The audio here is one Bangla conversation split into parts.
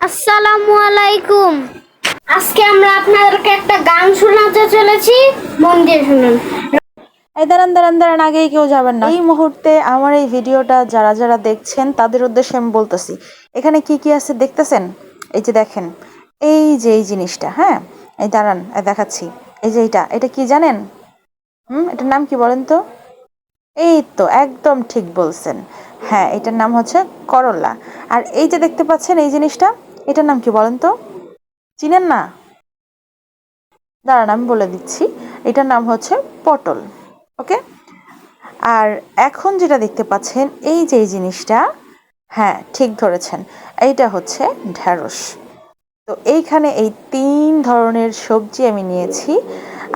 আসসালামু আলাইকুম। আজকে আমরা আপনাদেরকে একটা গান শোনাতে চলেছি। মন দিয়ে শুনুন। এই দাঁড়ান দাঁড়ান আগেই কেউ যাবেন না। এই মুহূর্তে আমার এই ভিডিওটা যারা যারা দেখছেন, তাদের উদ্দেশ্যে আমি বলতেছি, এখানে কি কি আছে দেখতেছেন? এই যে দেখেন, এই যে এই জিনিসটা হ্যাঁ? এই দাঁড়ান দেখাচ্ছি। এই যে এইটা, এটা কি জানেন? হুম, এটার নাম কি বলেন তো? এই তো, একদম ঠিক বলছেন। হ্যাঁ এটার নাম হচ্ছে করলা। আর এই যে দেখতে পাচ্ছেন, এই জিনিসটা এটার নাম কি বলেন তো? চিনেন না? দাঁড়ান, আমি বলে দিচ্ছি। এটার নাম হচ্ছে পটল, ওকে? আর এখন যেটা দেখতে পাচ্ছেন, এই যে এই জিনিসটা হ্যাঁ ঠিক ধরেছেন। এইটা হচ্ছে ঢ্যাঁড়স তো এইখানে এই তিন ধরনের সবজি আমি নিয়েছি।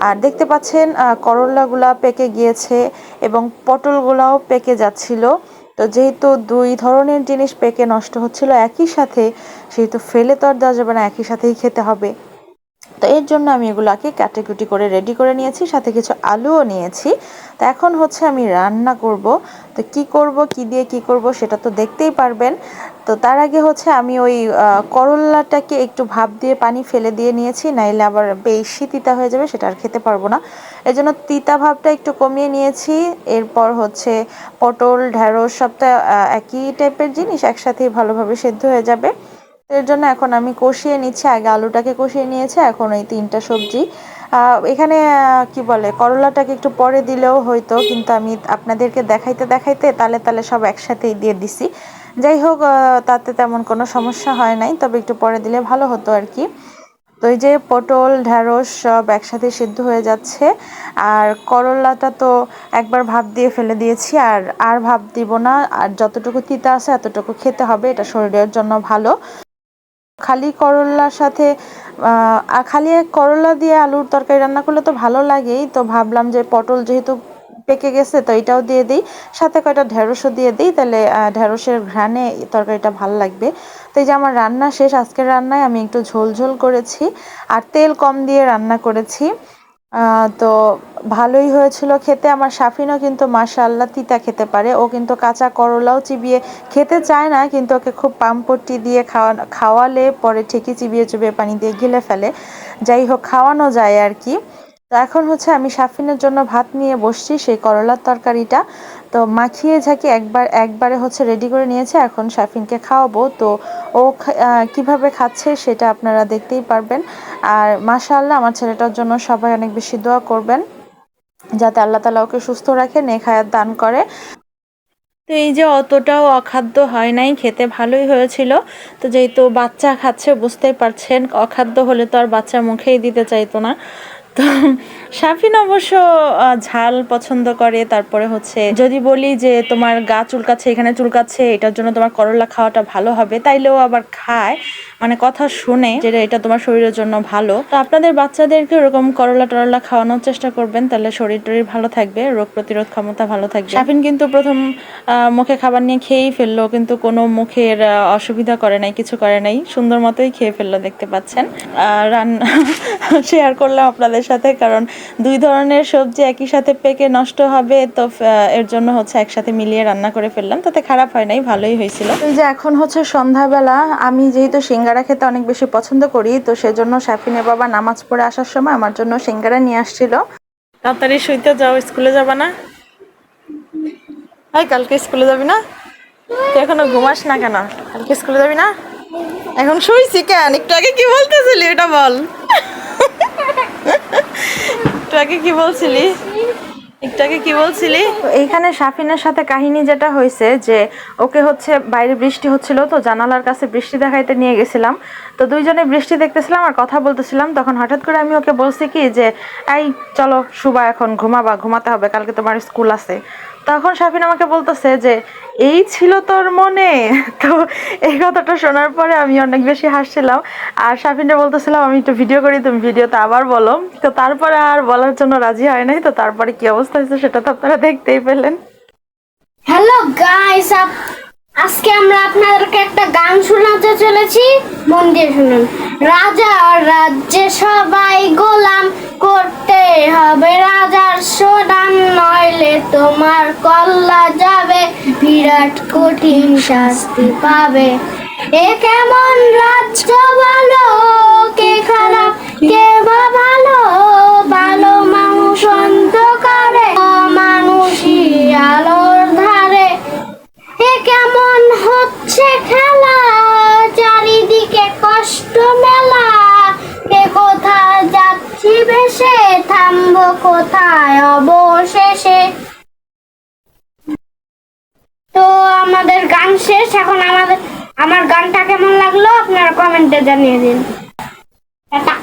আর দেখতে পাচ্ছেন করলাগুলা পেকে গিয়েছে এবং পটলগুলাও পেকে যাচ্ছিল। তো যেহেতু দুই ধরনের জিনিস পেকে নষ্ট হচ্ছিল, একই সাথে, সেহেতু ফেলে তো আর দেওয়া যাবে না, একই সাথেই খেতে হবে। তো এর জন্য আমি এগুলাকে কাটাকুটি করে রেডি করে নিয়েছি, সাথে কিছু আলুও নিয়েছি। তো এখন হচ্ছে আমি রান্না করব। তো কি করব, কি দিয়ে কি করব সেটা তো দেখতেই পারবেন। তো তার আগে হচ্ছে আমি ওই করল্লাটাকে একটু ভাপ দিয়ে পানি ফেলে দিয়ে নিয়েছি, নাইলে আবার বেশি তিতা হয়ে যাবে, সেটা আর খেতে পারব না। এই জন্য তিতা ভাবটা একটু কমিয়ে নিয়েছি। এরপর হচ্ছে পটল, ঢ্যাঁড়স সবটা একই টাইপের জিনিস, একসাথেই ভালোভাবে সেদ্ধ হয়ে যাবে। এর জন্য এখন আমি কষিয়ে নিচ্ছি। আগে আলুটাকে কষিয়ে নিয়েছি, এখন ওই তিনটা সবজি। এখানে কি বলে, করলাটাকে একটু পরে দিলেও হয়তো, কিন্তু আমি আপনাদেরকে দেখাইতে দেখাইতে তালে তালে সব একসাথেই দিয়ে দিছি। যাই হোক তাতে তেমন কোনো সমস্যা হয় নাই, তবে একটু পরে দিলে ভালো হতো আর কি। তো এই যে পটল ঢ্যাঁড়স সব একসাথে সিদ্ধ হয়ে যাচ্ছে। আর করলাটা তো একবার ভাব দিয়ে ফেলে দিয়েছি, আর আর ভাব দিব না, আর যতটুকু তিতা আছে এতটুকু খেতে হবে, এটা শরীরের জন্য ভালো। খালি করলার সাথে খালি করলা দিয়ে আলুর তরকারি রান্না করলে তো ভালো লাগেই। তো ভাবলাম যে পটল যেহেতু পেকে গেছে, তো এটাও দিয়ে দিই। সাথে কয়টা ঢেঁড়সও দিয়ে দিই, তাহলে ঢেঁড়সের ঘ্রাণে তরকারিটা ভালো লাগবে। তো এই যে আমার রান্না শেষ, আজকের রান্নায় আমি একটু ঝোল ঝোল করেছি, আর তেল কম দিয়ে রান্না করেছি। তো ভালোই হয়েছিল খেতে। আমার সাফিনও কিন্তু মাশাল্লাহ তিতা খেতে পারে। ও কিন্তু কাঁচা করলাও চিবিয়ে খেতে চায় না, কিন্তু ওকে খুব পাম্পটি দিয়ে খাওয়া খাওয়ালে পরে ঠিকই চিবিয়ে চুবিয়ে পানি দিয়ে গিলে ফেলে। যাই হোক, খাওয়ানো যায় আর কি। তো এখন হচ্ছে আমি সাফিনের জন্য ভাত নিয়ে বসছি, সেই করলার তরকারিটা। তো মাখিয়ে ঝাঁকি একবার, একবারে হচ্ছে রেডি করে নিয়েছে, এখন সাফিনকে খাওয়াবো। তো ও কীভাবে খাচ্ছে সেটা আপনারা দেখতেই পারবেন। আর মাশাআল্লাহ, আমার ছেলেটার জন্য সবাই অনেক বেশি দোয়া করবেন, যাতে আল্লাহ তালা ওকে সুস্থ রাখে, নেক হায়াত দান করে। তো এই যে অতটাও অখাদ্য হয় নাই, খেতে ভালোই হয়েছিল। তো যেহেতু বাচ্চা খাচ্ছে, বুঝতেই পারছেন, অখাদ্য হলে তো আর বাচ্চা মুখেই দিতে চাইতো না। তো সাফিন অবশ্য ঝাল পছন্দ করে। তারপরে হচ্ছে, যদি বলি যে তোমার গা চুলকাচ্ছে, এখানে চুলকাচ্ছে, এটার জন্য তোমার করলা খাওয়াটা ভালো হবে, তাইলেও আবার খায়। মানে কথা শুনে যে এটা তোমার শরীরের জন্য ভালো। তো আপনাদের বাচ্চাদেরকে এরকম করলা টরলা খাওয়ানোর চেষ্টা করবেন, তাহলে শরীর টরীর ভালো থাকবে, রোগ প্রতিরোধ ক্ষমতা ভালো থাকবে। সাফিন কিন্তু প্রথম মুখে খাবার নিয়ে খেয়েই ফেলল, কিন্তু কোনো মুখের অসুবিধা করে নাই, কিছু করে নাই। সুন্দর মতোই খেয়ে ফেলল দেখতে পাচ্ছেন। রান্না শেয়ার করলাম আপনাদের সাথে, কারণ দুই ধরনের সবজি একই সাথে পেকে নষ্ট হবে, তো এর জন্য হচ্ছে একসাথে মিলিয়ে রান্না করে ফেললাম। তাতে খারাপ হয় নাই, ভালোই হয়েছিল। যে এখন হচ্ছে সন্ধ্যাবেলা, আমি যেহেতু সিঙ্গারা খেতে অনেক বেশি পছন্দ করি, তো সেজন্য সাফিনের বাবা নামাজ পড়ে আসার সময় আমার জন্য সিঙ্গারা নিয়ে আসছিল। তাড়াতাড়ি শুইতে যাও, স্কুলে যাবা না? এই, কালকে স্কুলে যাবি না? তুই এখনও ঘুমাস না কেন? কালকে স্কুলে যাবি না? এখন শুইছি কেন? একটু আগে কি বলতেছিলি? এটা বল। একটু আগে কি বলছিলি? সাফিনের সাথে কাহিনী যেটা হয়েছে যে ওকে হচ্ছে বাইরে বৃষ্টি হচ্ছিল, তো জানালার কাছে বৃষ্টি দেখাইতে নিয়ে গেছিলাম। তো দুইজনে বৃষ্টি দেখতেছিলাম আর কথা বলতেছিলাম, তখন হঠাৎ করে আমি ওকে বলছি কি যে, এই, চলো এখন ঘুমাবা, ঘুমাতে হবে, কালকে তোমার স্কুল আছে। তখন সাফিন আমাকে বলতেছে যে, এই ছিল তোর মনে? তো এই কথাটা শোনার পরে আমি অনেক বেশি হাসছিলাম। আর সাফিনটা বলতেছিলাম আমি একটু ভিডিও করি, তুমি ভিডিওতে আবার বলো। তো তারপরে আর বলার জন্য রাজি হয় নাই, তো তারপরে কি অবস্থা? হয়েছে, সেটা তো আপনারা দেখতেই পেলেন। হ্যালো গাইস আজকে আমরা আপনাদেরকে একটা গান শোনাতে চলেছি। মন দিয়ে শুনুন। রাজা রাজ্যে সবাই গোলাম করতে হবে। রাজার সোনান নইলে তোমার কল্লা যাবে। বিরাট কঠিন শাস্তি পাবে। এ কেমন রাজ্য ভালো কে খারাপ, কে বা কোথায় অবশেষে? তো আমাদের গান শেষ, এখন আমাদের আমার গানটা কেমন লাগল? আপনারা কমেন্টে জানিয়ে দিন। টাটা।